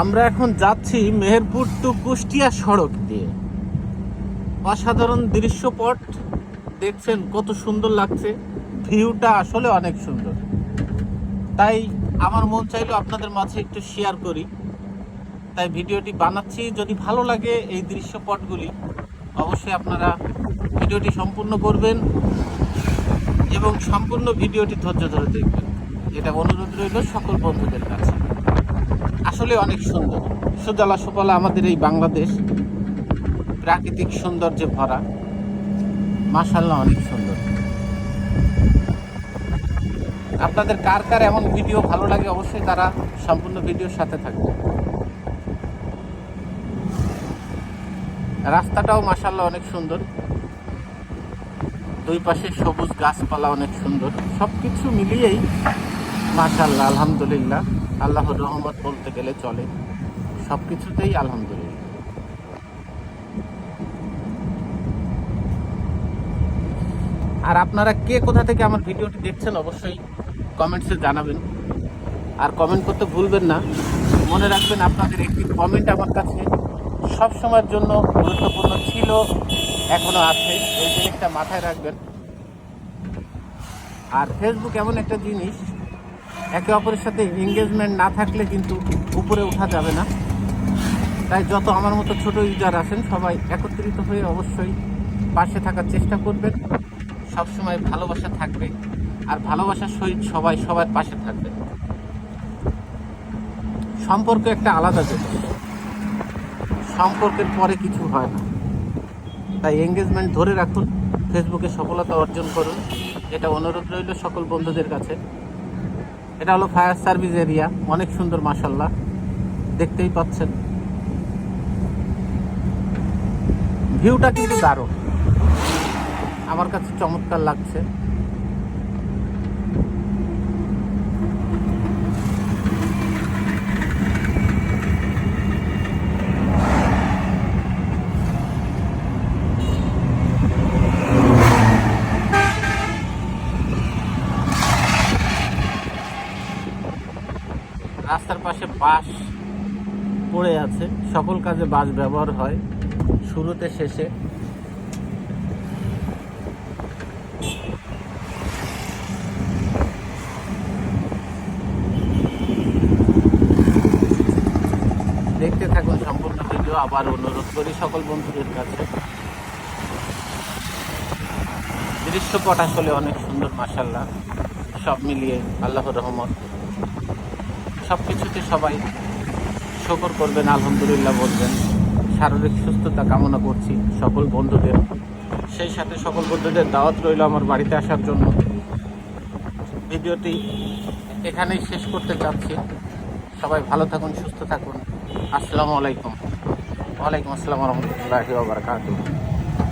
আমরা এখন যাচ্ছি মেহেরপুর টু কুষ্টিয়া সড়ক দিয়ে। অসাধারণ দৃশ্যপট, দেখছেন কত সুন্দর লাগছে, ভিউটা আসলে অনেক সুন্দর। তাই আমার মন চাইলো আপনাদের মাঝে একটু শেয়ার করি। তাই ভিডিওটি বানাচ্ছি, যদি ভালো লাগে এই দৃশ্যপটগুলি, অবশ্যই আপনারা ভিডিওটি সম্পূর্ণ করবেন এবং সম্পূর্ণ ভিডিওটি ধৈর্য ধরে দেখবেন। এটা অনুরোধ রইল সকল বন্ধুদের কাছে। আসলে অনেক সুন্দর। সুজলা সুফলা আমাদের এই বাংলাদেশ। প্রাকৃতিক সৌন্দর্যে ভরা। মাসাল্লাহ অনেক সুন্দর। আপনাদের কার কার এমন ভিডিও ভালো লাগে অবশ্যই তারা সম্পূর্ণ ভিডিওর সাথে থাকবে। রাস্তাটাও মাসাল্লাহ অনেক সুন্দর। দুই পাশে সবুজ গাছপালা অনেক সুন্দর। সব কিছু মিলিয়েই মাশাল্লাহ আলহামদুলিল্লাহ। আল্লাহর রহমত বলতে গেলে চলে। সব কিছুতেই আলহামদুলিল্লাহ। আর আপনারা কে কোথা থেকে আমার ভিডিওটি দেখছেন অবশ্যই কমেন্টসে জানাবেন। আর কমেন্ট করতে ভুলবেন না। মনে রাখবেন আপনাদের একটি কমেন্ট আমার কাছে সব সময়ের জন্য গুরুত্বপূর্ণ ছিল, এখনও আছে। ওই জিনিসটা মাথায় রাখবেন। আর ফেসবুক এমন একটা জিনিস একে অপরের সাথে এঙ্গেজমেন্ট না থাকলে কিন্তু উপরে ওঠা যাবে না। তাই যত আমার মতো ছোট ইউজার আছেন সবাই একত্রিত হয়ে অবশ্যই পাশে থাকার চেষ্টা করবেন। সবসময় ভালোবাসা থাকবে আর ভালোবাসার সহিত সবাই সবার পাশে থাকবে। সম্পর্ক একটা আলাদা জিনিস। সম্পর্কের পরে কিছু হয় না। তাই এঙ্গেজমেন্ট ধরে রাখুন ফেসবুকে সফলতা অর্জন করুন। এটা অনুরোধ রইল সকল বন্ধুদের কাছে। এটা হলো ফায়ার সার্ভিস এরিয়া। অনেক সুন্দর মাসাল্লাহ দেখতেই পাচ্ছেন। ভিউটা কিন্তু দারুণ। আমার কাছে চমৎকার লাগছে। রাস্তার পাশে বাস পড়ে আছে। সকল কাজে বাস ব্যবহার হয় শুরুতে, শেষে। দেখতে থাকুন সম্পূর্ণ ভিডিও, আবার অনুরোধ করি সকল বন্ধুদের কাছে। দৃশ্যপট আসলে অনেক সুন্দর মাসাল্লাহ সব মিলিয়ে আল্লাহর রহমত। সব কিছুতে সবাই শকর করবেন, আলহামদুলিল্লাহ বলবেন। শারীরিক সুস্থতা কামনা করছি সকল বন্ধুদের। সেই সাথে সকল বন্ধুদের দাওয়াত রইল আমার বাড়িতে আসার জন্য। ভিডিওটি এখানেই শেষ করতে চাচ্ছি। সবাই ভালো থাকুন, সুস্থ থাকুন। আসসালামু আলাইকুম। ওয়ালাইকুম আসসালাম রহমতুল্লাহি ওবরাকাতুহ